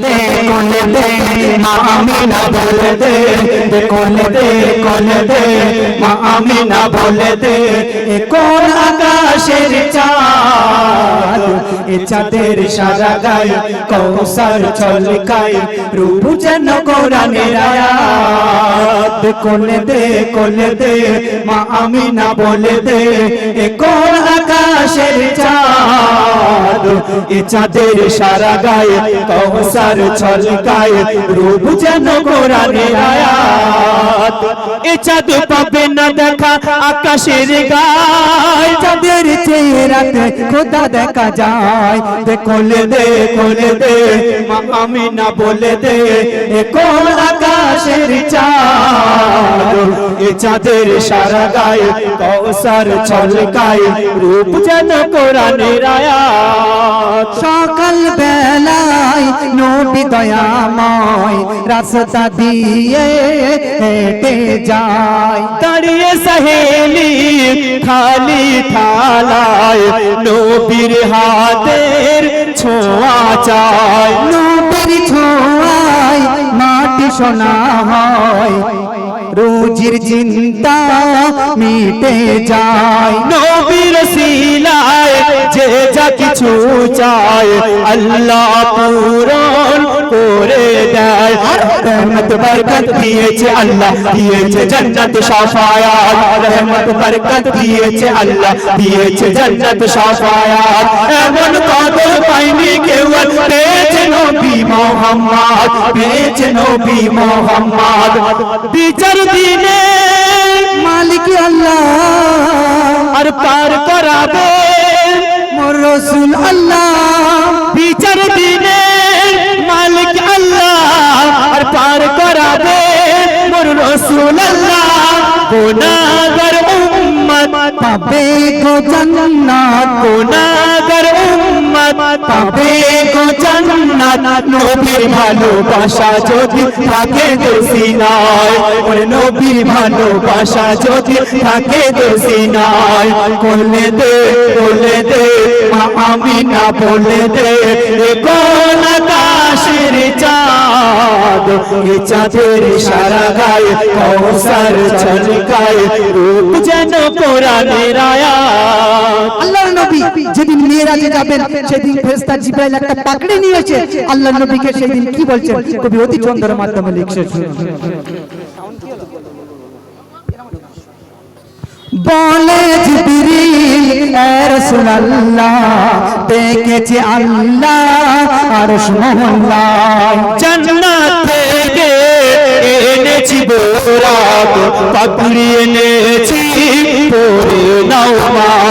Yeah. কোলে দে মা আমিনা বলে দে দে কোলে দে কোলে দে মা আমিনা বলে দে এ কোন আকাশের চাঁদ, এ চাঁদের সারা গায়ে কৌসার ছলকায়, রূপ যেন কোরআনের আয়াত। কোলে দে কোলে দে মা আমিনা বলে দে এ কোন আকাশের চাঁদ, এ চাঁদের সারা গায়ে কৌসার ছলকায় রূপ যেন কোরআনের আয়াত। এ চাঁদ পাবে না দেখা আকাশের গায়। চাঁদের চেহারাতে খোদা দেখা যায়। দেখলে দে কোলে দে মা আমিনা বলে দে, এ কোন আকাশের চাঁদ। চাঁদের সারা গায়ে কৌসার ছলকায় রূপ যেন কোরআনের আয়াত। সকাল বেলায় নবী দয়াময় রাস্তা দিয়ে হেঁটে যায়। দাঁড়িয়ে সহেলি খালি থালায় নবীর হাতের ছোঁয়া চায়। নবীর ছোঁয়ায় মাটি সোনা হয় রোজির চিন্তা মিটে যায়। যা কিছু চায় আল্লাহ পূরণ করে দেয়। বরকত দিয়েছে আল্লাহ, দিয়েছে জান্নাত সাফায়াত। বরকত দিয়েছে আল্লাহ, দিয়েছে জান্নাত সাফায়াত। এমন কদর পাইনি কেউ পেয়েছে নবী মোহাম্মদ, পেয়েছে নবী মোহাম্মদ। বিচার দিনে মালিক আল্লাহ, আর পার করাবে মোর রসুল আল্লাহ। বিচার দিনে মালিক আল্লাহ আর পার করাবে মোর রসুল আল্লাহ। গুনাহগার উম্মত পাবে গো জান্নাত। গুনাহগার উম্মত পাবে গো জান্নাত। নবীর ভালোবাসা যদি থাকে দোষিনায় ওরে নবীর ভালোবাসা যদি থাকে দোষিনায় কোলে দে কোলে দে, মা আমিনা বলে দে কোন আকাশের চাঁদ, এ চাঁদের সারা গায়ে কৌসার ছলকায়, রূপ যেন কোরআনের আয়াত। আল্লাহর নবী যেদিন মেয়েরাজে যাবেন, সেদিন ফেরেশতা জিব্রাইল একটা পাকড়ি নিয়েছে। আল্লাহর নবীকে সেদিন কি বলছেন? কবি অতি চন্দ্রের মাধ্যমে লিখছে। বলে জিবরিল রাসূলুল্লাহ আল্লাহ এনেছি বোরাক এনেছি, পরে নাও মাথায়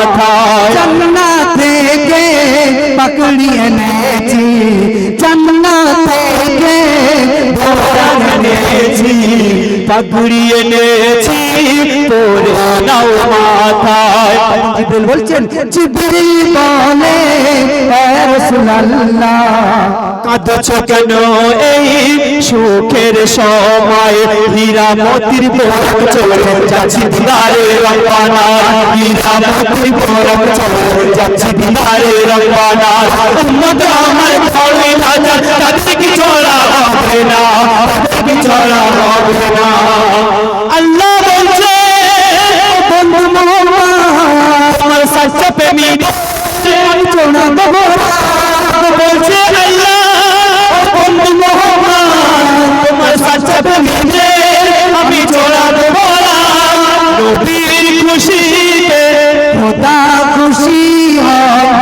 পাকড়ি এনেছি জান্নাত থেকে নেছি এনেছি পাগড়ি পরে নাও মাথায় জিবরিল বলছেন জিবরিল বলে রাসূলুল্লাহ কাঁদছ কেন এই সুখের সময় হীরা মতির বোরক চলে যাচ্ছি দিদারে রব্বানা হীরা মতির বোরক চলে যাচ্ছি দিদারে রব্বানা উম্মত আমার ঘরে হাজার তাতে কি চলা হবে না কি চলা হবে না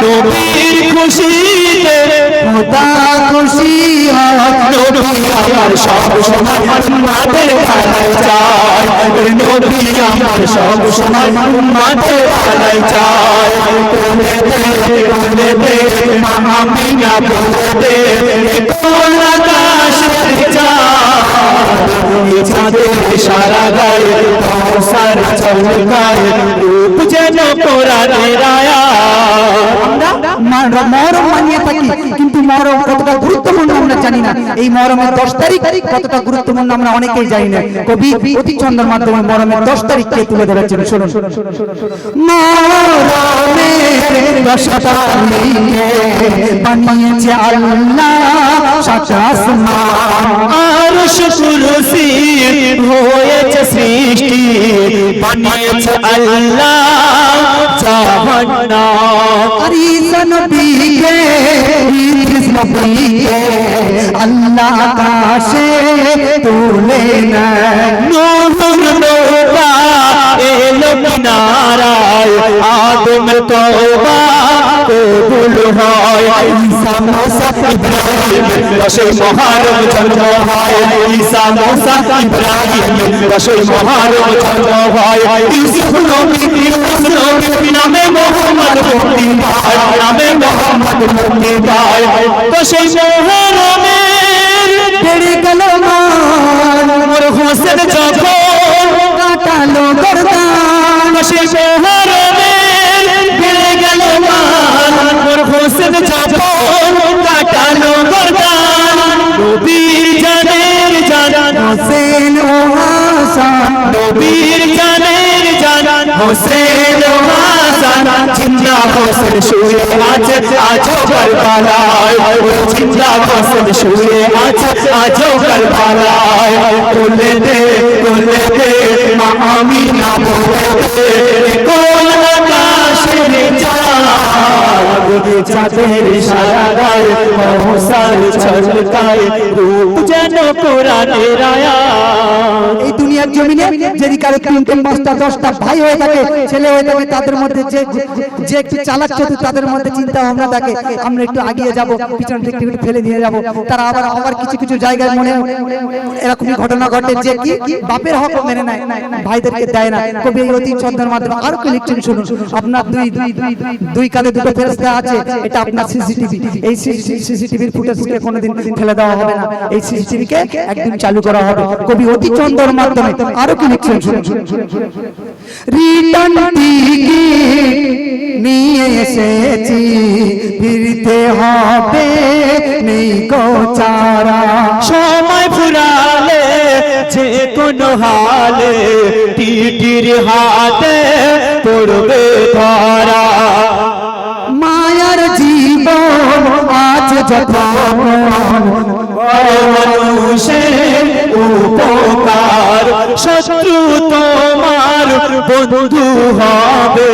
নবীর খুশিতে, খোদা খুশি হয়। নবী আমার সব সময় মাঠের খেলায় যায় নবী আমার সব সময় দে কোলে দে মামা মিনা বলে কোন আকাশ চাঁদের সারা গায়ে কৌসার চমকায়। যেন কোরআনের আয়াত আমরা মর- মরম মানিয়ে থাকি কিন্তু মরম কতটা আমরা জানি না। এই মহরমের দশ তারিখ কতটা গুরুত্বপূর্ণ আমরা অনেকেই জানি না। কবি অতি ছন্দের মাধ্যমে মহরমের দশ তারিখকে তুলে ধরেছেন? শুনুন। বানিয়েছে আল্লাহ সাত আসমান আরশ কুরসি হয়েছে সৃষ্টি। বানিয়েছে আল্লাহ আল্লাহ আকাশে তুলে নৌকা এলো কিনারায় আদম তওবা কবুল হয়। ঈসা মুসা ইব্রাহিম দশই মহারম জন্ম হয় ঈসা মুসা ইব্রাহিম দশই মহারম মোহাম্মদ নবীর জানের জানান হোসেন হাসান জিন্দা হোসেন শুয়ে আছে আজও কারবালায়। জিন্দা হোসেন শুয়ে আছে আজও কারবালায়। কোলে দে কোলে দে, মা আমিনা বলে কোন আকাশের চাঁদের সারা গায়ে মহসার ছলকায়, রূপ যেন আয়াত। এই দুনিয়ার জমিনে যদি কারও তিনটে পাঁচটা, দশটা ভাই হয়ে থাকে, ছেলে হয়ে থাকে, তাদের মধ্যে যে যে একটু চালাক চতুর, তাদের মধ্যে চিন্তা ভাবনা থাকে, আমরা একটু আগিয়ে যাব পিছন থেকে একটু ফেলে দিয়ে যাব। তারা আবার আবার কিছু কিছু জায়গায় মনে, এরকমই ঘটনা ঘটে যে কি, বাপের হক মেনে নেয়, ভাইদেরকে দেয় না। কবি এই অতি ছন্দের মাধ্যমে আরও কি লিখছেন, শুনুন। আপনার দুই দুই দুই কালে দুটো ফেরস্তা আছে, এটা আপনার সিসিটিভি। এই সিসিটিভির ফুটেজকে কোনোদিন ফেলে দেওয়া হবে না। এই সিসিটিভিকে একদিন চালু করা হবে। কবি অতি চন্দর মাধ্যমে আরও কি লিখছেন শুনুন রিটার্ন নিয়ে এসেছি ফিরতে হবে নেই গো চারা। সময় ফুরালে যে কোনো হালে টিটির হাতে পড়বে ধরা। মায়ার জীবন আজ যখন মানুষের উপকার শত্রু তোমার বন্ধু হবে।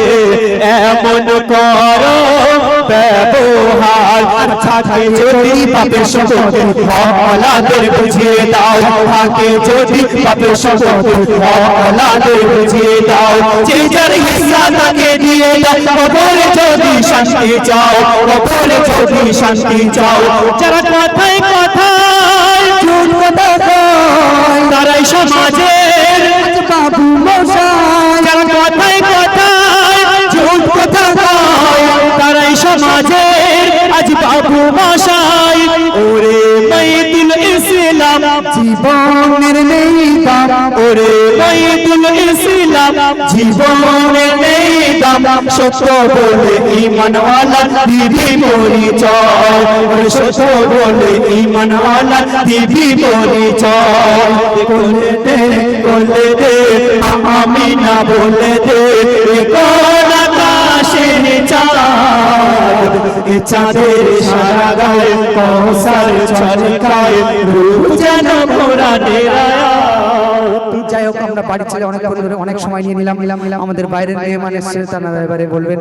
এমন কর। ব্যবহার। থাকে যদি পাপের সম্পত্তি ফলাদের বুঝিয়ে দাও। থাকে যদি পাপের সম্পত্তি ফলাদের বুঝিয়ে দাও। যে যার হিস্সা তাকে দিয়ে দাও কবরে যদি শান্তি চাও কবরে যদি শান্তি চাও। যারা কথায় কথায় চুল কথা তারাই সমাজের মশাই ওরে মাইদুল ইসলাম। জীবনের নেই দাম ওরে মাইদুল ইসলাম। জীবনের নেই দাম সত্য বলে ইমানওয়ালা দিদি পরিচয়। ওরে সত্য বলে ইমানওয়ালা দিদি পরিচয়। বলে দে বলে দে আমি না বলে দে চাঁদের সারা গায়ে কৌসার ছলকায়, রূপ যেন আয়াত যাই হোক, আমরা বাড়ি ছেড়ে অনেক অনেক সময় নিয়ে নিলাম। আমাদের বাইরের মেহমান এসছে, তারা এবারে বলবেন।